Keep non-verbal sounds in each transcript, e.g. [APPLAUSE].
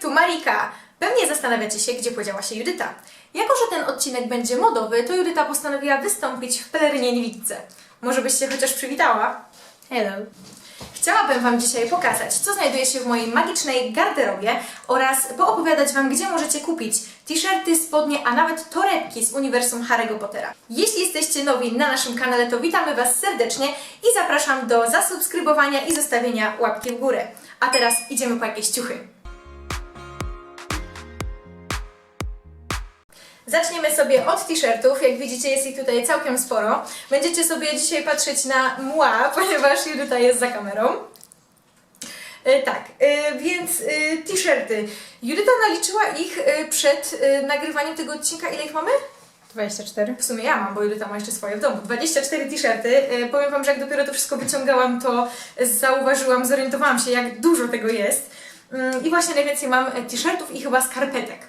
tu Marika. Pewnie zastanawiacie się, gdzie podziała się Judyta. Jako, że ten odcinek będzie modowy, to Judyta postanowiła wystąpić w pelerynie niewidce. Może byś się chociaż przywitała? Hello. Chciałabym Wam dzisiaj pokazać, co znajduje się w mojej magicznej garderobie oraz poopowiadać Wam, gdzie możecie kupić t-shirty, spodnie, a nawet torebki z uniwersum Harry'ego Pottera. Jeśli jesteście nowi na naszym kanale, to witamy Was serdecznie i zapraszam do zasubskrybowania i zostawienia łapki w górę. A teraz idziemy po jakieś ciuchy. Zaczniemy sobie od t-shirtów. Jak widzicie, jest ich tutaj całkiem sporo. Będziecie sobie dzisiaj patrzeć na mła, [LAUGHS] ponieważ Judyta jest za kamerą. E, tak, e, więc e, t-shirty. Judyta naliczyła ich przed nagrywaniem tego odcinka. Ile ich mamy? 24. W sumie ja mam, bo Judyta ma jeszcze swoje w domu. 24 t-shirty. Powiem Wam, że jak dopiero to wszystko wyciągałam, to zauważyłam, zorientowałam się, jak dużo tego jest. Mm, I właśnie najwięcej mam t-shirtów i chyba skarpetek.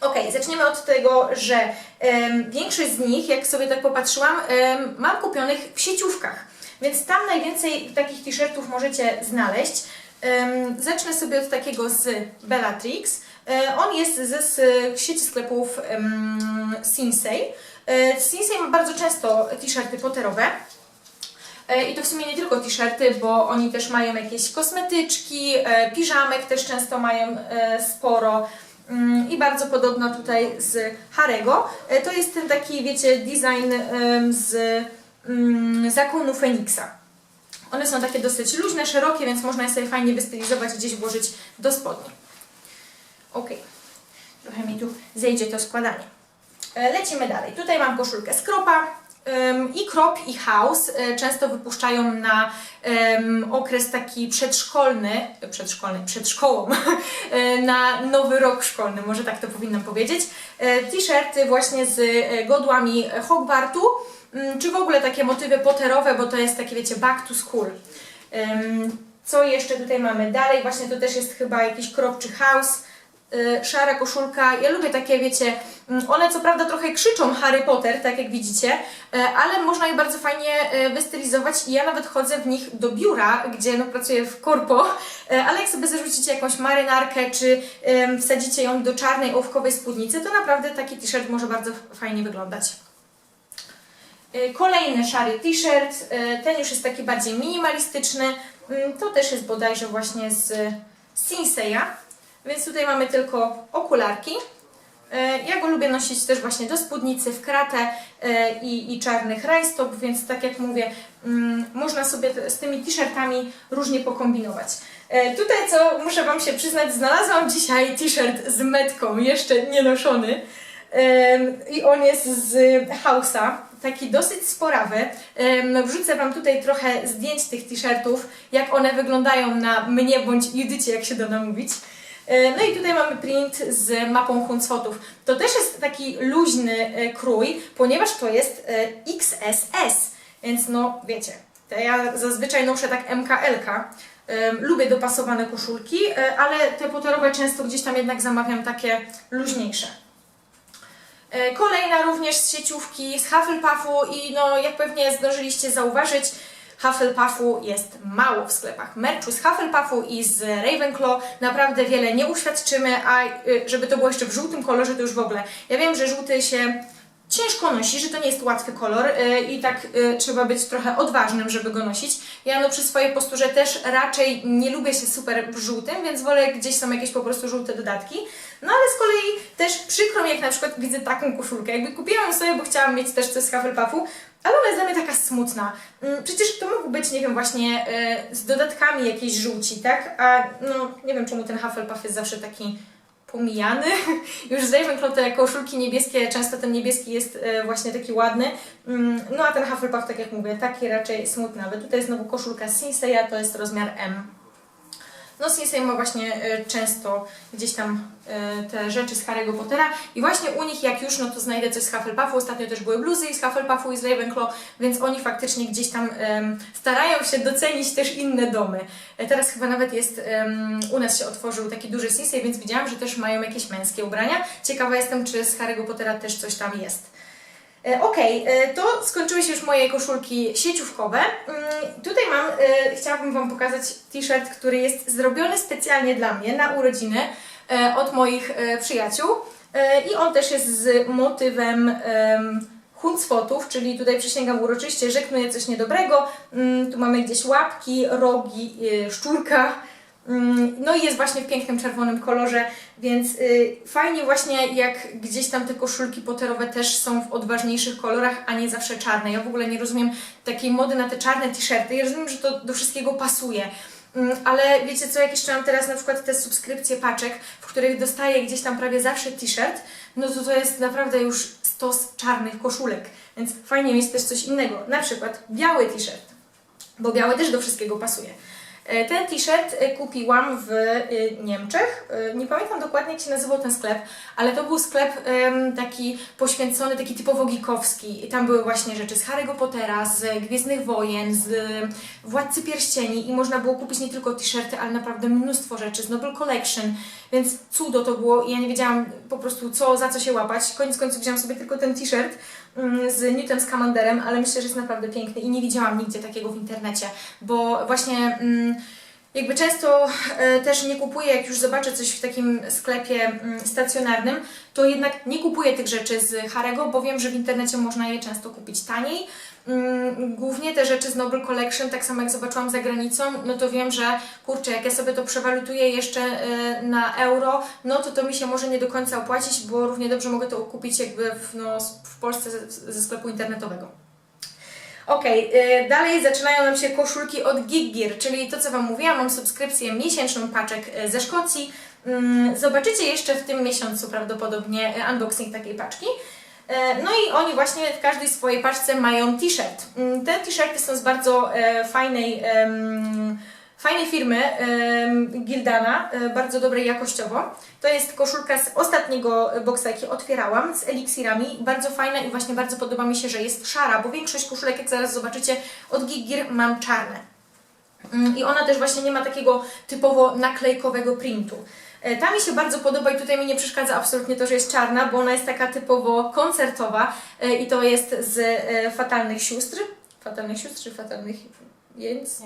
Okej, zaczniemy od tego, że em, większość z nich, jak sobie tak popatrzyłam, em, mam kupionych w sieciówkach. Więc tam najwięcej takich t-shirtów możecie znaleźć. Em, zacznę sobie od takiego z Bellatrix. E, on jest ze z sieci sklepów um, Sinsei. Sinsei ma bardzo często t-shirty potterowe. E, I to w sumie nie tylko t-shirty, bo oni też mają jakieś kosmetyczki, e, piżamek też często mają sporo. Mm, I bardzo podobno tutaj z Harego. E, To jest ten taki, wiecie, design z mm, zakonu Feniksa. One są takie dosyć luźne, szerokie, więc można je sobie fajnie wystylizować, gdzieś włożyć do spodni. Ok, trochę mi tu zejdzie to składanie. E, Lecimy dalej. Tutaj mam koszulkę z kropa. I Krop i House często wypuszczają na okres taki przedszkolny, przedszkolny, przed szkołą, [LAUGHS] e, na nowy rok szkolny, może tak to powinnam powiedzieć. E, T-shirty właśnie z e, godłami Hogwartu, mm, czy w ogóle takie motywy potterowe, bo to jest takie, wiecie, back to school. Co jeszcze tutaj mamy dalej? Właśnie to też jest chyba jakiś Krop czy House szara koszulka. Ja lubię takie, wiecie, mm, one co prawda trochę krzyczą Harry Potter, tak jak widzicie, y, ale można je bardzo fajnie y, wystylizować i ja nawet chodzę w nich do biura, gdzie no, pracuję w korpo, y, ale jak sobie zarzucicie jakąś marynarkę, czy wsadzicie ją do czarnej ołówkowej spódnicy, to naprawdę taki t-shirt może bardzo fajnie wyglądać. Y, Kolejny szary t-shirt, y, ten już jest taki bardziej minimalistyczny, Mm, to też jest bodajże właśnie z Sinseya, więc tutaj mamy tylko okularki. E, Ja go lubię nosić też właśnie do spódnicy, w kratę e, i, i czarnych rajstop, więc tak jak mówię, mm, można sobie z tymi t-shirtami różnie pokombinować. E, Tutaj, co muszę Wam się przyznać, znalazłam dzisiaj t-shirt z metką, jeszcze nie noszony. I on jest z Hausa, taki dosyć sporawy. Em, Wrzucę Wam tutaj trochę zdjęć tych t-shirtów, jak one wyglądają na mnie bądź Judycie, jak się da namówić. E, No i tutaj mamy print z mapą Huncwotów. To też jest taki luźny e, krój, ponieważ to jest e, XSS, więc no wiecie, ja zazwyczaj noszę tak MKL-ka. Em, Lubię dopasowane koszulki, e, ale te potorowe często gdzieś tam jednak zamawiam takie luźniejsze. E, Kolejna również z sieciówki, z Hufflepuffu i no jak pewnie zdążyliście zauważyć, Hufflepuffu jest mało w sklepach. Merchu z Hufflepuffu i z Ravenclaw naprawdę wiele nie uświadczymy, a y, żeby to było jeszcze w żółtym kolorze, to już w ogóle. Ja wiem, że żółty się ciężko nosi, że to nie jest łatwy kolor y, i tak y, trzeba być trochę odważnym, żeby go nosić. Ja no przy swojej posturze też raczej nie lubię się super w żółtym, więc wolę gdzieś są jakieś po prostu żółte dodatki. No ale z kolei też przykro mi, jak na przykład widzę taką koszulkę. Jakby kupiłam sobie, bo chciałam mieć też coś z Hufflepuffu, ale ona jest dla mnie taka smutna. Mm, Przecież to mógł być, nie wiem, właśnie y, z dodatkami jakiejś żółci, tak? A no, nie wiem czemu ten Hufflepuff jest zawsze taki pomijany. [LAUGHS] Już z Ravenclaw te koszulki niebieskie, często ten niebieski jest e, właśnie taki ładny. Mm, No a ten Hufflepuff, tak jak mówię, taki raczej smutny. Ale tutaj znowu koszulka Sinseya, to jest rozmiar M. No Sinsei ma właśnie e, często gdzieś tam e, te rzeczy z Harry'ego Pottera i właśnie u nich jak już, no to znajdę coś z Hufflepuffu. Ostatnio też były bluzy z Hufflepuffu i z Ravenclaw, więc oni faktycznie gdzieś tam starają się docenić też inne domy. E, Teraz chyba nawet jest, u nas się otworzył taki duży Sinsei, więc widziałam, że też mają jakieś męskie ubrania. Ciekawa jestem, czy z Harry'ego Pottera też coś tam jest. E, Okej, e, to skończyły się już moje koszulki sieciówkowe. Mm, Tutaj mam, e, chciałabym Wam pokazać t-shirt, który jest zrobiony specjalnie dla mnie na urodziny. od moich przyjaciół. I on też jest z motywem em, Huncwotów, czyli tutaj przysięgam uroczyście, że coś niedobrego. Mm, Tu mamy gdzieś łapki, rogi, szczurka. Mm, No i jest właśnie w pięknym czerwonym kolorze, więc y, fajnie właśnie jak gdzieś tam te koszulki poterowe też są w odważniejszych kolorach, a nie zawsze czarne. Ja w ogóle nie rozumiem takiej mody na te czarne t-shirty. Ja rozumiem, że to do wszystkiego pasuje. Mm, Ale wiecie co, jak jeszcze mam teraz na przykład te subskrypcje paczek, w których dostaję gdzieś tam prawie zawsze t-shirt, no to to jest naprawdę już stos czarnych koszulek. Więc fajnie mieć też coś innego. Na przykład biały t-shirt, bo biały też do wszystkiego pasuje. E, Ten t-shirt e, kupiłam w e, Niemczech. Nie pamiętam dokładnie, jak się nazywał ten sklep, ale to był sklep taki poświęcony, taki typowo geekowski. Tam były właśnie rzeczy z Harry'ego Pottera, z Gwiezdnych Wojen, z Władcy Pierścieni i można było kupić nie tylko t-shirty, ale naprawdę mnóstwo rzeczy z Noble Collection, więc cudo to było i ja nie wiedziałam po prostu co, za co się łapać. Koniec końców wziąłam sobie tylko ten t-shirt z Newtem Scamanderem, ale myślę, że jest naprawdę piękny i nie widziałam nigdzie takiego w internecie, bo właśnie mm, jakby często e, też nie kupuję, jak już zobaczę coś w takim sklepie mm, stacjonarnym, to jednak nie kupuję tych rzeczy z Harego, bo wiem, że w internecie można je często kupić taniej. Mm, Głównie te rzeczy z Noble Collection, tak samo jak zobaczyłam za granicą, no to wiem, że kurczę, jak ja sobie to przewalutuję jeszcze e, na euro, no to to mi się może nie do końca opłacić, bo równie dobrze mogę to kupić jakby w, no, w Polsce ze, ze sklepu internetowego. Okej, y, dalej zaczynają nam się koszulki od Gear, czyli to co Wam mówiłam, mam subskrypcję miesięczną paczek y, ze Szkocji. Mm, Zobaczycie jeszcze w tym miesiącu prawdopodobnie unboxing takiej paczki. Y, No i oni właśnie w każdej swojej paczce mają t-shirt. Mm, Te t-shirty są z bardzo e, fajnej, fajnej firmy Gildana, e, bardzo dobrej jakościowo. To jest koszulka z ostatniego boxa, jaki otwierałam, z eliksirami. Bardzo fajna i właśnie bardzo podoba mi się, że jest szara, bo większość koszulek, jak zaraz zobaczycie, od Gear mam czarne. Mm, I ona też właśnie nie ma takiego typowo naklejkowego printu. E, Ta mi się bardzo podoba i tutaj mi nie przeszkadza absolutnie to, że jest czarna, bo ona jest taka typowo koncertowa e, i to jest z e, Fatalnych Sióstr. Fatalnych Sióstr czy Fatalnych Jędz?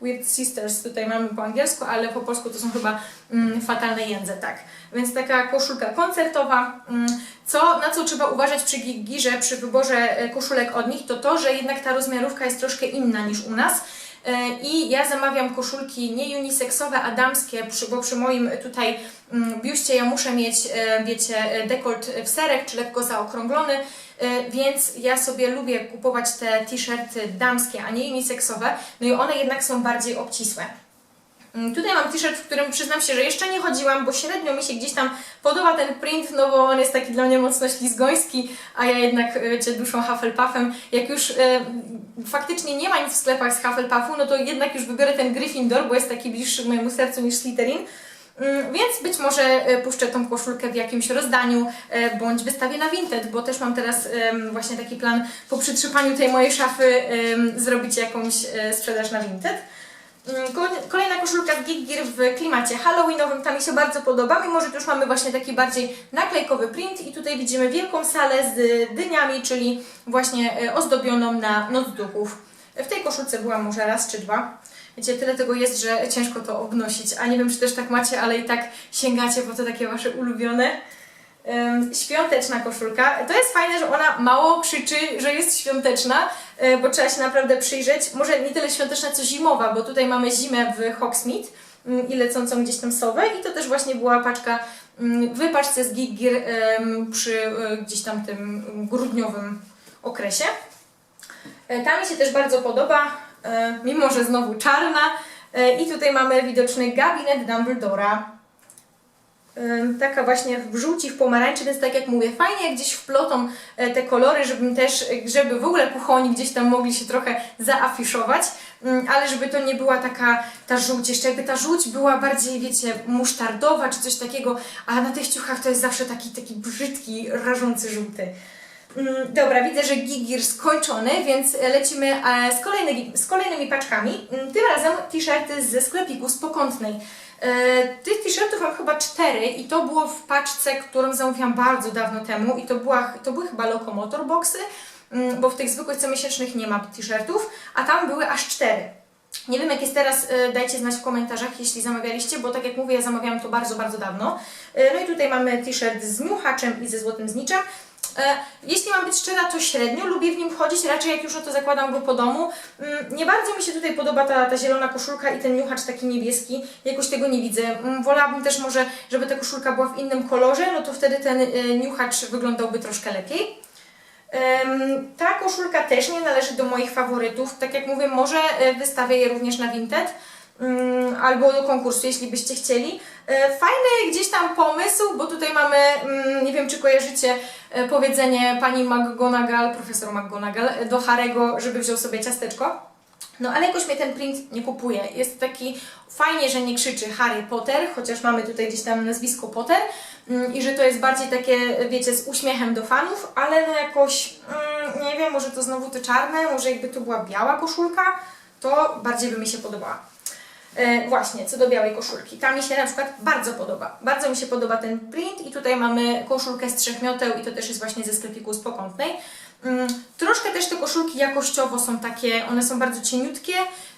Weird Sisters tutaj mamy po angielsku, ale po polsku to są chyba mm, Fatalne Jędze, tak. Więc taka koszulka koncertowa. Mm, co, na co trzeba uważać przy Gigirze, przy wyborze koszulek od nich, to to, że jednak ta rozmiarówka jest troszkę inna niż u nas. E, I ja zamawiam koszulki nie uniseksowe, a damskie, bo przy moim tutaj mm, biuście ja muszę mieć, e, wiecie, e, dekolt w serek, czy lekko zaokrąglony, e, więc ja sobie lubię kupować te t-shirty damskie, a nie uniseksowe, no i one jednak są bardziej obcisłe. Mm, Tutaj mam t-shirt, w którym przyznam się, że jeszcze nie chodziłam, bo średnio mi się gdzieś tam podoba ten print, no bo on jest taki dla mnie mocno ślizgoński, a ja jednak, e, wiecie, duszą Hufflepuffem. Jak już e, faktycznie nie ma nic w sklepach z Hufflepuffu, no to jednak już wybiorę ten Gryffindor, bo jest taki bliższy mojemu sercu niż Slytherin. Mm, Więc być może e, puszczę tą koszulkę w jakimś rozdaniu, e, bądź wystawię na Vinted, bo też mam teraz właśnie taki plan po przytrzepaniu tej mojej szafy zrobić jakąś sprzedaż na Vinted. Mm, kol- Kolejna koszulka z Gear w klimacie halloweenowym, ta mi się bardzo podoba, mimo że tu już mamy właśnie taki bardziej naklejkowy print i tutaj widzimy wielką salę z dyniami, czyli właśnie e, ozdobioną na Noc Duchów. W tej koszulce byłam może raz czy dwa. Wiecie, tyle tego jest, że ciężko to obnosić, a nie wiem, czy też tak macie, ale i tak sięgacie, bo to takie wasze ulubione. Świąteczna koszulka. To jest fajne, że ona mało krzyczy, że jest świąteczna, y, bo trzeba się naprawdę przyjrzeć. Może nie tyle świąteczna, co zimowa, bo tutaj mamy zimę w Hogsmeade ym, i lecącą gdzieś tam sowę i to też właśnie była paczka ym, w paczce z ym, przy y, gdzieś tam tym grudniowym okresie. Y, Ta mi się też bardzo podoba, mimo że znowu czarna. I tutaj mamy widoczny gabinet Dumbledora. Taka właśnie w żółci, w pomarańczy, więc tak jak mówię, fajnie jak gdzieś wplotą e, te kolory, żebym też, e, żeby w ogóle kuchoni gdzieś tam mogli się trochę zaafiszować, ale żeby to nie była taka ta żółć, jeszcze jakby ta żółć była bardziej, wiecie, musztardowa czy coś takiego, a na tych ciuchach to jest zawsze taki, taki brzydki, rażący żółty. Dobra, widzę, że Gigir skończony, więc lecimy e, z, kolejnymi, z kolejnymi paczkami. Tym razem t-shirty ze sklepiku z pokątnej. E, Tych t-shirtów mam chyba cztery i to było w paczce, którą zamówiłam bardzo dawno temu i to, była, to były chyba Lokomotor Boxy, mm, bo w tych zwykłych comiesięcznych nie ma t-shirtów, a tam były aż cztery. Nie wiem jak jest teraz, e, dajcie znać w komentarzach, jeśli zamawialiście, bo tak jak mówię, ja zamawiałam to bardzo, bardzo dawno. E, No i tutaj mamy t-shirt z niuchaczem i ze złotym zniczem. E, Jeśli mam być szczera, to średnio lubię w nim chodzić, raczej jak już to zakładam go po domu. Mm, Nie bardzo mi się tutaj podoba ta, ta zielona koszulka i ten niuchacz taki niebieski, jakoś tego nie widzę. Mm, Wolałabym też może, żeby ta koszulka była w innym kolorze, no to wtedy ten e, niuchacz wyglądałby troszkę lepiej. Ta koszulka też nie należy do moich faworytów. Tak jak mówię, może e, wystawię je również na Vinted albo do konkursu, jeśli byście chcieli. E, Fajny gdzieś tam pomysł, bo tutaj mamy, mm, nie wiem czy kojarzycie e, powiedzenie pani McGonagall, profesor McGonagall, e, do Harego, żeby wziął sobie ciasteczko. No ale jakoś mnie ten print nie kupuje. Jest taki fajnie, że nie krzyczy Harry Potter, chociaż mamy tutaj gdzieś tam nazwisko Potter mm, i że to jest bardziej takie, wiecie, z uśmiechem do fanów, ale no jakoś, mm, nie wiem, może to znowu te czarne, może jakby to była biała koszulka, to bardziej by mi się podobała. E, właśnie, co do białej koszulki. Ta mi się na przykład bardzo podoba. Bardzo mi się podoba ten print i tutaj mamy koszulkę z trzech mioteł i to też jest właśnie ze sklepiku z Pokątnej. Mm, troszkę też te koszulki jakościowo są takie, one są bardzo cieniutkie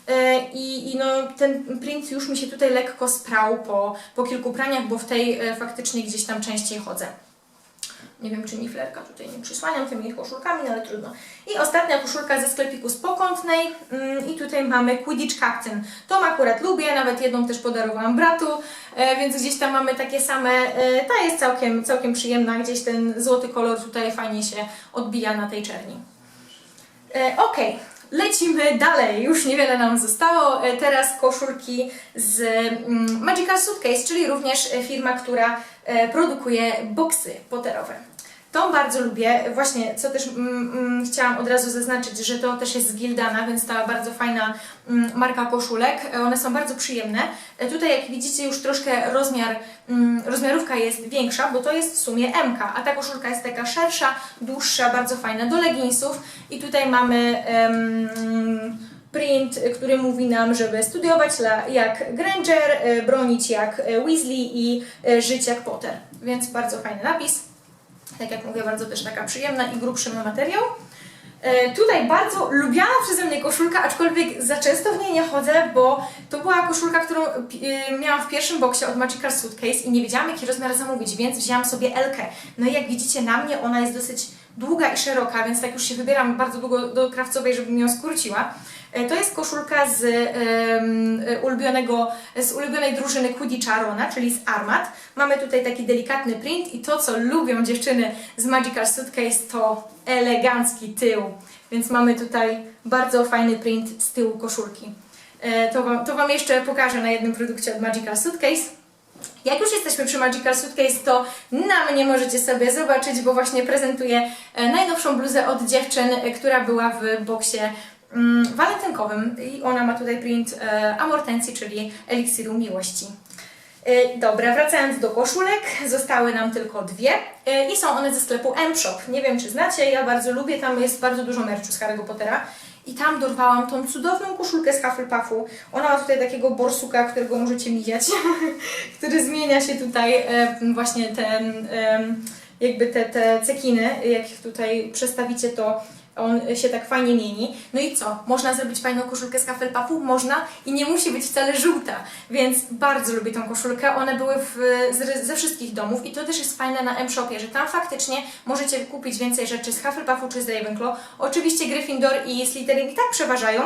e, i, i no, ten print już mi się tutaj lekko sprał po, po kilku praniach, bo w tej e, faktycznie gdzieś tam częściej chodzę. Nie wiem, czy mi flerka tutaj nie przysłaniam tymi koszulkami, no ale trudno. I ostatnia koszulka ze sklepiku z Pokątnej mm, i tutaj mamy Quidditch Captain. Tą akurat lubię, nawet jedną też podarowałam bratu, e, więc gdzieś tam mamy takie same, e, ta jest całkiem, całkiem przyjemna, gdzieś ten złoty kolor tutaj fajnie się odbija na tej czerni. E, Okej, lecimy dalej. Już niewiele nam zostało. E, Teraz koszulki z mm, Magical Suitcase, czyli również e, firma, która e, produkuje boksy potterowe. Tą bardzo lubię. Właśnie, co też mm, mm, chciałam od razu zaznaczyć, że to też jest z Gildana, więc ta bardzo fajna mm, marka koszulek. E, One są bardzo przyjemne. E, Tutaj, jak widzicie, już troszkę rozmiar, mm, rozmiarówka jest większa, bo to jest w sumie MK, a ta koszulka jest taka szersza, dłuższa, bardzo fajna do leginsów. I tutaj mamy em, print, który mówi nam, żeby studiować jak Granger, e, bronić jak Weasley i żyć jak Potter. Więc bardzo fajny napis. Tak jak mówię, bardzo też taka przyjemna i grubszy ma materiał. E, Tutaj bardzo lubiana przeze mnie koszulka, aczkolwiek za często w niej nie chodzę, bo to była koszulka, którą e, miałam w pierwszym boksie od Magical Suitcase i nie wiedziałam jaki rozmiar zamówić, więc wzięłam sobie Elkę. No i jak widzicie na mnie ona jest dosyć długa i szeroka, więc tak już się wybieram bardzo długo do krawcowej, żebym ją skróciła. E, To jest koszulka z ulubionego, z ulubionej drużyny Quidditcha Rona, czyli z Armat. Mamy tutaj taki delikatny print i to, co lubią dziewczyny z Magical Suitcase, to elegancki tył. Więc mamy tutaj bardzo fajny print z tyłu koszulki. E, To wam, to wam jeszcze pokażę na jednym produkcie od Magical Suitcase. Jak już jesteśmy przy Magical Suitcase, to na mnie możecie sobie zobaczyć, bo właśnie prezentuję e, najnowszą bluzę od dziewczyn, która była w boksie walentynkowym i ona ma tutaj print e, Amortencji, czyli eliksiru miłości. E, Dobra, wracając do koszulek, zostały nam tylko dwie e, i są one ze sklepu M-Shop. Nie wiem, czy znacie, ja bardzo lubię, tam jest bardzo dużo merchu z Harry'ego Pottera. I tam dorwałam tą cudowną koszulkę z Hufflepuffu. Ona ma tutaj takiego borsuka, którego możecie mijać, [LAUGHS] który zmienia się tutaj właśnie ten, jakby te, te cekiny, jak tutaj przestawicie to on się tak fajnie mieni. No i co? Można zrobić fajną koszulkę z Hufflepuffu? Można i nie musi być wcale żółta, więc bardzo lubię tą koszulkę. One były w, z, ze wszystkich domów i to też jest fajne na M-Shopie, że tam faktycznie możecie kupić więcej rzeczy z Hufflepuffu czy z Ravenclaw. Oczywiście Gryffindor i Slytherin i tak przeważają,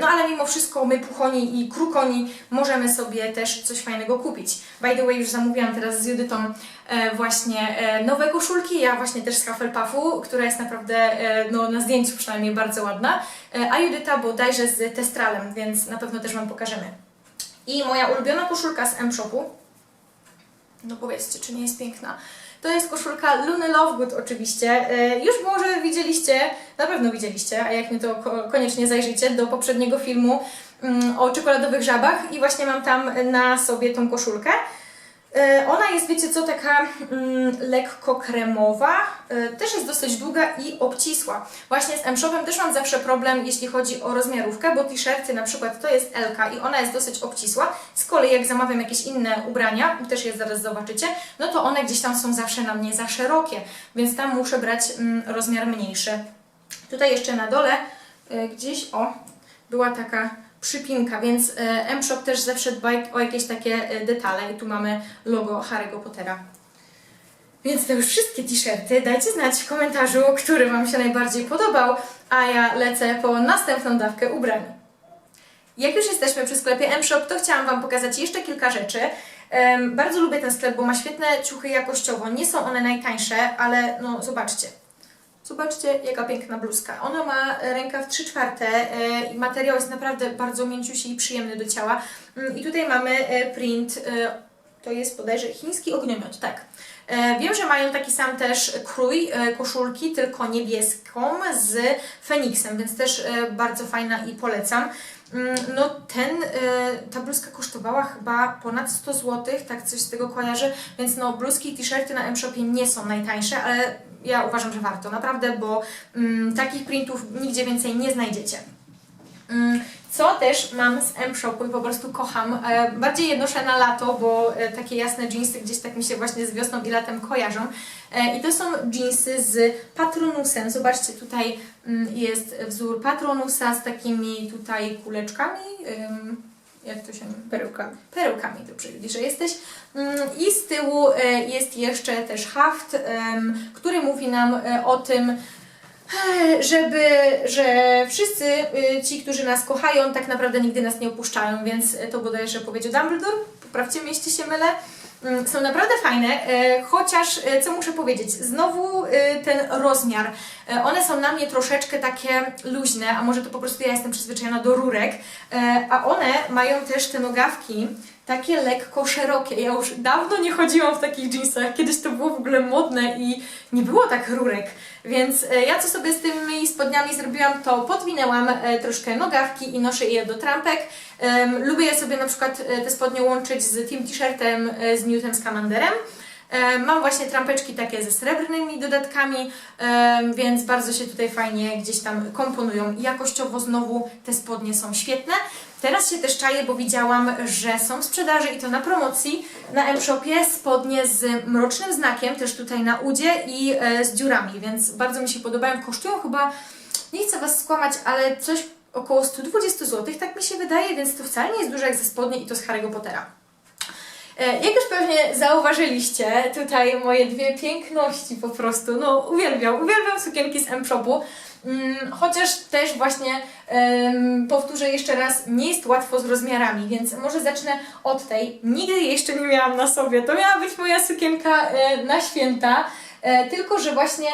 no ale mimo wszystko my puchoni i krukoni możemy sobie też coś fajnego kupić. By the way, już zamówiłam teraz z Judytą e, właśnie e, nowe koszulki, ja właśnie też z Hufflepuffu, która jest naprawdę, e, no na zdjęciu przynajmniej bardzo ładna, e, a Judyta bodajże z Testralem, więc na pewno też Wam pokażemy. I moja ulubiona koszulka z M-Shopu, no powiedzcie, czy nie jest piękna? To jest koszulka Luny Lovegood oczywiście. E, Już może widzieliście, na pewno widzieliście, a jak nie to ko- koniecznie zajrzyjcie do poprzedniego filmu mm, o czekoladowych żabach i właśnie mam tam na sobie tą koszulkę. E, Ona jest, wiecie co, taka mm, lekko kremowa, e, też jest dosyć długa i obcisła. Właśnie z M-Shopem też mam zawsze problem, jeśli chodzi o rozmiarówkę, bo t-shirty na przykład to jest L i ona jest dosyć obcisła. Z kolei jak zamawiam jakieś inne ubrania, też je zaraz zobaczycie, no to one gdzieś tam są zawsze na mnie za szerokie, więc tam muszę brać mm, rozmiar mniejszy. Tutaj jeszcze na dole e, gdzieś, o, była taka przypinka, więc e, M-Shop też zawsze dba o jakieś takie e, detale i tu mamy logo Harry'ego Pottera. Więc to już wszystkie t-shirty. Dajcie znać w komentarzu, który Wam się najbardziej podobał, a ja lecę po następną dawkę ubrań. Jak już jesteśmy przy sklepie M-Shop, to chciałam Wam pokazać jeszcze kilka rzeczy. Bardzo lubię ten sklep, bo ma świetne ciuchy jakościowo. Nie są one najtańsze, ale no zobaczcie. Zobaczcie, jaka piękna bluzka. Ona ma rękaw 3 czwarte e, i materiał jest naprawdę bardzo mięciusi i przyjemny do ciała. Mm, I tutaj mamy e, print, e, to jest bodajże chiński ogniomiot, tak. Wiem, że mają taki sam też krój koszulki, tylko niebieską z Feniksem, więc też bardzo fajna i polecam. Mm, No ten, ta bluzka kosztowała chyba ponad 100 zł, tak coś z tego kojarzę, więc no bluzki i t-shirty na M-Shopie nie są najtańsze, ale ja uważam, że warto, naprawdę, bo mm, takich printów nigdzie więcej nie znajdziecie. Mm, Co też mam z M-Shopu i po prostu kocham. E, Bardziej je noszę na lato, bo e, takie jasne jeansy gdzieś tak mi się właśnie z wiosną i latem kojarzą. E, I to są jeansy z Patronusem. Zobaczcie, tutaj mm, jest wzór Patronusa z takimi tutaj kuleczkami. Jak to się... Perełkami. perełkami, dobrze że jesteś. Mm, I z tyłu e, jest jeszcze też haft, który mówi nam e, o tym, e, żeby, że wszyscy ci, którzy nas kochają, tak naprawdę nigdy nas nie opuszczają, więc to bodajże powiedział Dumbledore, poprawcie mnie, jeśli się mylę. Mm, Są naprawdę fajne, e, chociaż e, co muszę powiedzieć, znowu e, ten rozmiar. One są na mnie troszeczkę takie luźne, a może to po prostu ja jestem przyzwyczajona do rurek, a one mają też te nogawki takie lekko szerokie. Ja już dawno nie chodziłam w takich jeansach, kiedyś to było w ogóle modne i nie było tak rurek. Więc e, ja co sobie z tymi spodniami zrobiłam, to podwinęłam e, troszkę nogawki i noszę je do trampek. Lubię je sobie na przykład e, te spodnie łączyć z tym t-shirtem z Newtem Scamanderem. E, Mam właśnie trampeczki takie ze srebrnymi dodatkami, więc bardzo się tutaj fajnie gdzieś tam komponują. Jakościowo znowu te spodnie są świetne. Teraz się też czaję, bo widziałam, że są w sprzedaży i to na promocji na M-Shopie spodnie z mrocznym znakiem, też tutaj na udzie i e, z dziurami, więc bardzo mi się podobają. Kosztują chyba, nie chcę Was skłamać, ale coś około 120 zł, tak mi się wydaje, więc to wcale nie jest dużo jak ze spodnie i to z Harry'ego Pottera. E, Jak już pewnie zauważyliście, tutaj moje dwie piękności po prostu, no uwielbiam, uwielbiam sukienki z M-Shopu, chociaż też właśnie powtórzę jeszcze raz, nie jest łatwo z rozmiarami, więc może zacznę od tej. Nigdy jeszcze nie miałam na sobie, to miała być moja sukienka e, na święta, e, tylko że właśnie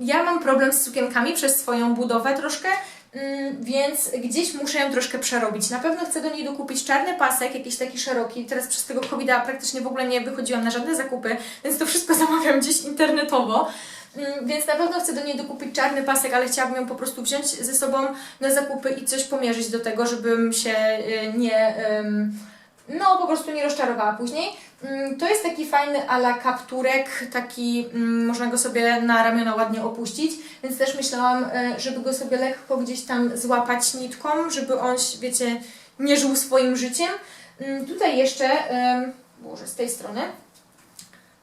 ja mam problem z sukienkami przez swoją budowę troszkę, Mm, więc gdzieś muszę ją troszkę przerobić. Na pewno chcę do niej dokupić czarny pasek, jakiś taki szeroki. Teraz przez tego covid praktycznie w ogóle nie wychodziłam na żadne zakupy, więc to wszystko [LAUGHS] zamawiam gdzieś internetowo. Mm, Więc na pewno chcę do niej dokupić czarny pasek, ale chciałabym ją po prostu wziąć ze sobą na zakupy i coś pomierzyć do tego, żebym się y, nie... no, po prostu nie rozczarowała później. Mm, To jest taki fajny ala kapturek, taki mm, można go sobie na ramiona ładnie opuścić, więc też myślałam, e, żeby go sobie lekko gdzieś tam złapać nitką, żeby on, wiecie, nie żył swoim życiem. Tutaj jeszcze, em, może z tej strony,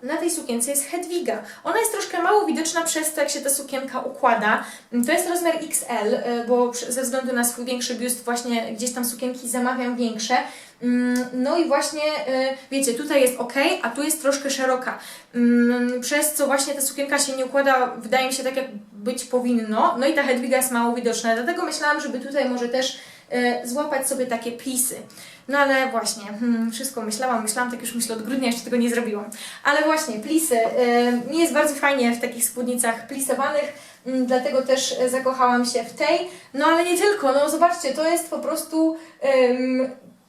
na tej sukience jest Hedwiga. Ona jest troszkę mało widoczna przez to, jak się ta sukienka układa. To jest rozmiar XL, e, bo ze względu na swój większy biust właśnie gdzieś tam sukienki zamawiam większe. Mm, No i właśnie, e, wiecie, tutaj jest ok, a tu jest troszkę szeroka. Mm, Przez co właśnie ta sukienka się nie układa, wydaje mi się tak, jak być powinno. No i ta Hedwiga jest mało widoczna, dlatego myślałam, żeby tutaj może też złapać sobie takie plisy. No ale właśnie, hmm, wszystko myślałam, myślałam, tak już myślę od grudnia, jeszcze tego nie zrobiłam. Ale właśnie, plisy. E, mi jest bardzo fajnie w takich spódnicach plisowanych, mm, dlatego też e, zakochałam się w tej. No ale nie tylko, no zobaczcie, to jest po prostu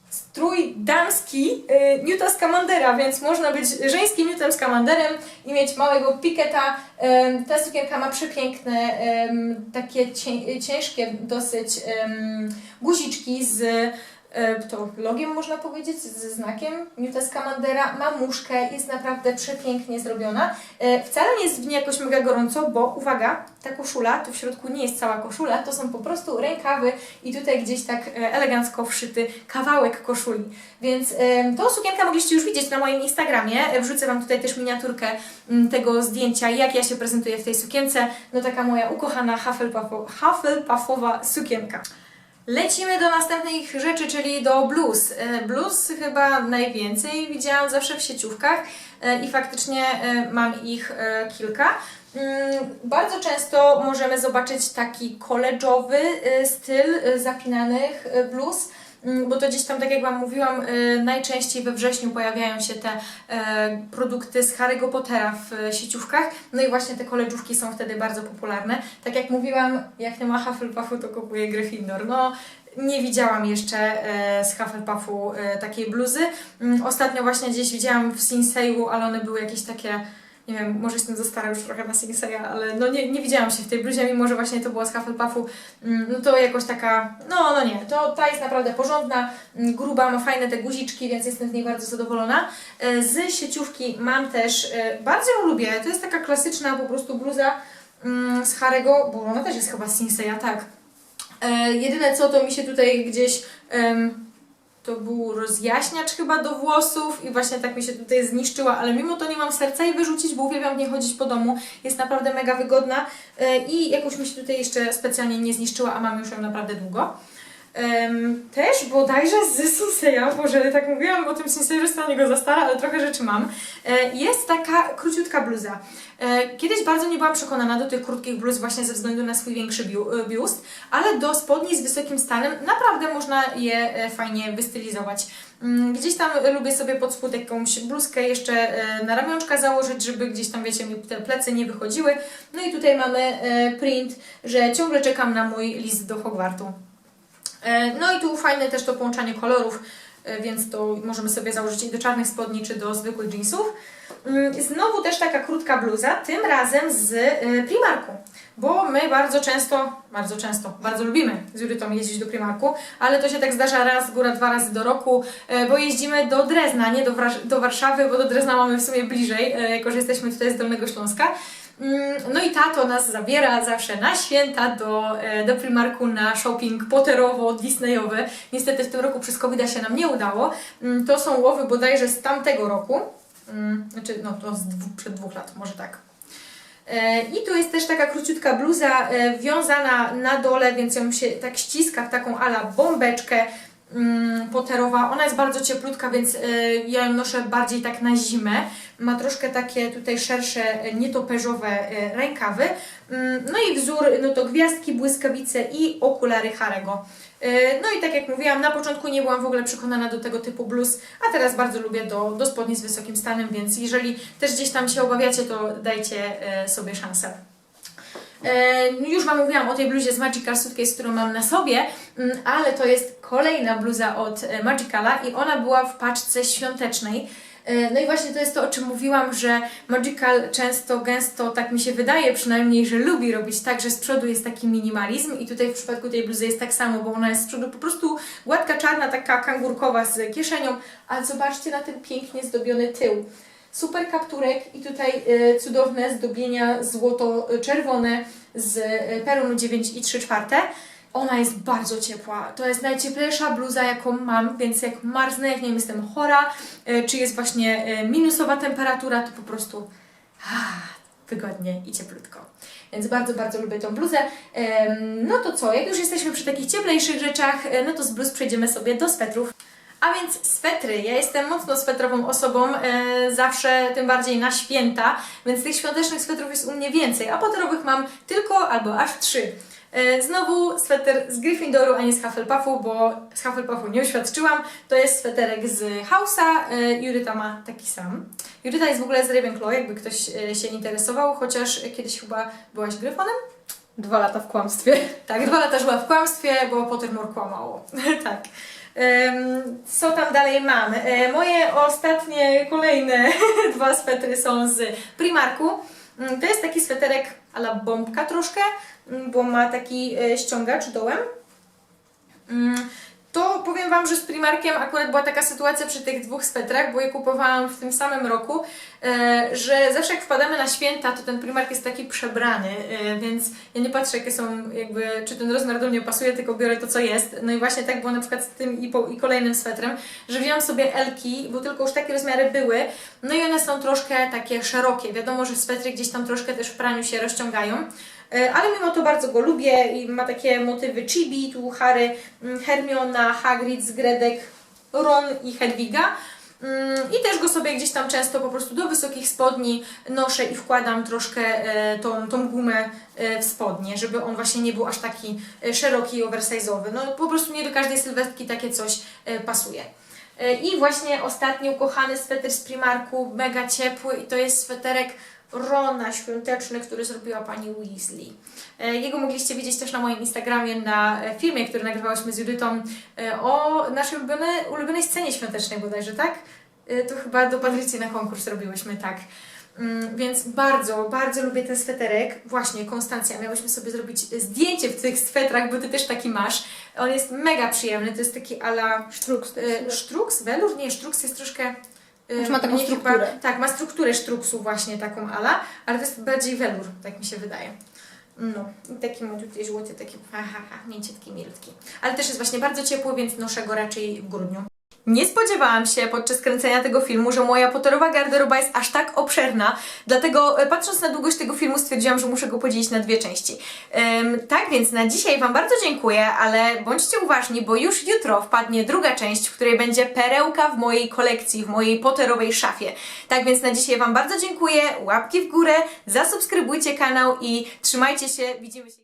strój damski y, Newta Scamandera, więc można być żeńskim Newtem Scamanderem i mieć małego piketa. Em, ta sukienka ma przepiękne, em, takie cię, ciężkie dosyć em, guziczki z to logiem można powiedzieć, ze znakiem Newta Scamandera. Ma muszkę, jest naprawdę przepięknie zrobiona. E, Wcale nie jest w niej jakoś mega gorąco, bo uwaga, ta koszula, tu w środku nie jest cała koszula, to są po prostu rękawy i tutaj gdzieś tak e, elegancko wszyty kawałek koszuli. Więc e, tą sukienkę mogliście już widzieć na moim Instagramie. E, Wrzucę Wam tutaj też miniaturkę tego zdjęcia, jak ja się prezentuję w tej sukience. No taka moja ukochana Hufflepuffowa sukienka. Lecimy do następnych rzeczy, czyli do bluz. E, Bluz chyba najwięcej widziałam zawsze w sieciówkach e, i faktycznie e, mam ich kilka. Mm, Bardzo często możemy zobaczyć taki koleżowy styl zapinanych bluz. Mm, Bo to gdzieś tam, tak jak Wam mówiłam, e, najczęściej we wrześniu pojawiają się te e, produkty z Harry'ego Pottera w e, sieciówkach. No i właśnie te koleżówki są wtedy bardzo popularne. Tak jak mówiłam, jak nie ma Hufflepuffu, to kupuję Gryffindor. No, nie widziałam jeszcze e, z Hufflepuffu takiej bluzy. Mm, Ostatnio właśnie gdzieś widziałam w Sinseyu, ale one były jakieś takie nie wiem, może jestem za stara już trochę na Sinseya, ale no nie, nie widziałam się w tej bluzie, mimo że właśnie to było z Hufflepuffu, mm, no to jakoś taka, no no nie, to ta jest naprawdę porządna, mm, gruba, ma fajne te guziczki, więc jestem z niej bardzo zadowolona. E, Z sieciówki mam też, e, bardzo ją lubię, to jest taka klasyczna po prostu bluza mm, z Harego, bo ona też jest chyba z Sinseya, tak. E, Jedyne co, to mi się tutaj gdzieś... to był rozjaśniacz chyba do włosów i właśnie tak mi się tutaj zniszczyła, ale mimo to nie mam serca jej wyrzucić, bo uwielbiam w niej chodzić po domu. Jest naprawdę mega wygodna e, i jakoś mi się tutaj jeszcze specjalnie nie zniszczyła, a mam już ją naprawdę długo. Em, też bodajże z Sinseya, Boże, tak mówiłam o tym Sinseyu, że jestem na za stara, ale trochę rzeczy mam. E, jest taka króciutka bluza. E, kiedyś bardzo nie byłam przekonana do tych krótkich bluz właśnie ze względu na swój większy e, biust, ale do spodni z wysokim stanem naprawdę można je e, fajnie wystylizować. Mm, Gdzieś tam lubię sobie pod spód jakąś bluzkę jeszcze e, na ramionczka założyć, żeby gdzieś tam, wiecie, mi te plecy nie wychodziły. No i tutaj mamy print, że ciągle czekam na mój list do Hogwartu. E, No i tu fajne też to połączenie kolorów, e, więc to możemy sobie założyć i do czarnych spodni, czy do zwykłych jeansów. Mm, Znowu też taka krótka bluza, tym razem z e, Primarku, bo my bardzo często, bardzo często, bardzo lubimy z Jurytą jeździć do Primarku, ale to się tak zdarza raz, góra dwa razy do roku, bo jeździmy do Drezna, nie do, do Warszawy, bo do Drezna mamy w sumie bliżej, jako że jesteśmy tutaj z Dolnego Śląska. Mm, No i tato nas zabiera zawsze na święta do, e, do Primarku na shopping potterowo-disneyowy. Niestety w tym roku przez covid się nam nie udało. Mm, To są łowy bodajże z tamtego roku. Mm, Znaczy, no to z przed dwóch lat, może tak. E, I tu jest też taka króciutka bluza e, wiązana na dole, więc ją się tak ściska w taką ala bombeczkę poterowa. Ona jest bardzo cieplutka, więc e, ja ją noszę bardziej tak na zimę. Ma troszkę takie tutaj szersze, e, nietoperzowe e, rękawy. Mm, No i wzór, no to gwiazdki, błyskawice i okulary Harego. No i tak jak mówiłam, na początku nie byłam w ogóle przekonana do tego typu bluz, a teraz bardzo lubię do, do spodni z wysokim stanem, więc jeżeli też gdzieś tam się obawiacie, to dajcie sobie szansę. E, Już Wam mówiłam o tej bluzie z Magical Suitcase, którą mam na sobie, mm, ale to jest kolejna bluza od e, Magicala i ona była w paczce świątecznej. E, No i właśnie to jest to, o czym mówiłam, że Magical często, gęsto, tak mi się wydaje przynajmniej, że lubi robić tak, że z przodu jest taki minimalizm i tutaj w przypadku tej bluzy jest tak samo, bo ona jest z przodu po prostu gładka, czarna, taka kangurkowa z kieszenią, ale zobaczcie na ten pięknie zdobiony tył. Super kapturek i tutaj e, cudowne zdobienia złoto-czerwone z e, perłą 9 i 3 czwarte. Ona jest bardzo ciepła. To jest najcieplejsza bluza, jaką mam, więc jak marznę, jak nie wiem, jestem chora, e, czy jest właśnie minusowa temperatura, to po prostu wygodnie i cieplutko. Więc bardzo, bardzo lubię tą bluzę. No to co, jak już jesteśmy przy takich cieplejszych rzeczach, no to z bluz przejdziemy sobie do swetrów. A więc swetry. Ja jestem mocno swetrową osobą, e, zawsze tym bardziej na święta, więc tych świątecznych swetrów jest u mnie więcej, a poterowych mam tylko albo aż trzy. E, znowu sweter z Gryffindoru, a nie z Hufflepuffu, bo z Hufflepuffu nie uświadczyłam. To jest sweterek z House'a. E, Juryta ma taki sam. Juryta jest w ogóle z Ravenclaw, jakby ktoś e, się interesował, chociaż kiedyś chyba byłaś Gryfonem? Dwa lata w kłamstwie. Tak, dwa lata żyła w kłamstwie, bo Pottermore kłamało. [LAUGHS] tak. Co tam dalej mam? E, Moje ostatnie, kolejne [LAUGHS] dwa swetry są z Primarku. Mm, To jest taki sweterek ala bombka troszkę, mm, bo ma taki e, ściągacz dołem. To powiem Wam, że z Primarkiem akurat była taka sytuacja przy tych dwóch swetrach, bo je kupowałam w tym samym roku, e, że zawsze jak wpadamy na święta, to ten Primark jest taki przebrany, e, więc ja nie patrzę jakie są jakby, czy ten rozmiar do mnie pasuje, tylko biorę to co jest. No i właśnie tak było na przykład z tym i, po, i kolejnym swetrem, że wziąłam sobie Elki, bo tylko już takie rozmiary były, no i one są troszkę takie szerokie. Wiadomo, że swetry gdzieś tam troszkę też w praniu się rozciągają. E, Ale mimo to bardzo go lubię i ma takie motywy chibi, tu Harry, mm, Hermiona, Hagrid, Zgredek, Ron i Hedwiga. Mm, I też go sobie gdzieś tam często po prostu do wysokich spodni noszę i wkładam troszkę e, tą, tą gumę e, w spodnie, żeby on właśnie nie był aż taki szeroki i oversize'owy. No po prostu nie do każdej sylwetki takie coś pasuje. I właśnie ostatni ukochany sweter z Primarku, mega ciepły i to jest sweterek Rona świąteczny, który zrobiła pani Weasley. E, Jego mogliście widzieć też na moim Instagramie na e, filmie, który nagrywałyśmy z Judytą e, o naszej ulubionej, ulubionej scenie świątecznej bodajże, tak? To chyba do Patrycji na konkurs robiłyśmy, tak. Mm, Więc bardzo, bardzo lubię ten sweterek. Właśnie, Konstancja, miałyśmy sobie zrobić zdjęcie w tych swetrach, bo Ty też taki masz. On jest mega przyjemny, to jest taki ala Sztruks. Sztruks? Welur? Nie, sztruks jest troszkę... Już ma taką strukturę. tak, ma strukturę sztruksu właśnie taką ala, ale to jest bardziej welur, tak mi się wydaje. No, i taki ma tutaj złoty, taki ha, ha, ha, mięciutki, milutki. Ale też jest właśnie bardzo ciepły, więc noszę go raczej w grudniu. Nie spodziewałam się podczas kręcenia tego filmu, że moja potorowa garderoba jest aż tak obszerna, dlatego e, patrząc na długość tego filmu stwierdziłam, że muszę go podzielić na dwie części. Ym, tak więc na dzisiaj Wam bardzo dziękuję, ale bądźcie uważni, bo już jutro wpadnie druga część, w której będzie perełka w mojej kolekcji, w mojej poterowej szafie. Tak więc na dzisiaj Wam bardzo dziękuję, łapki w górę, zasubskrybujcie kanał i trzymajcie się, widzimy się.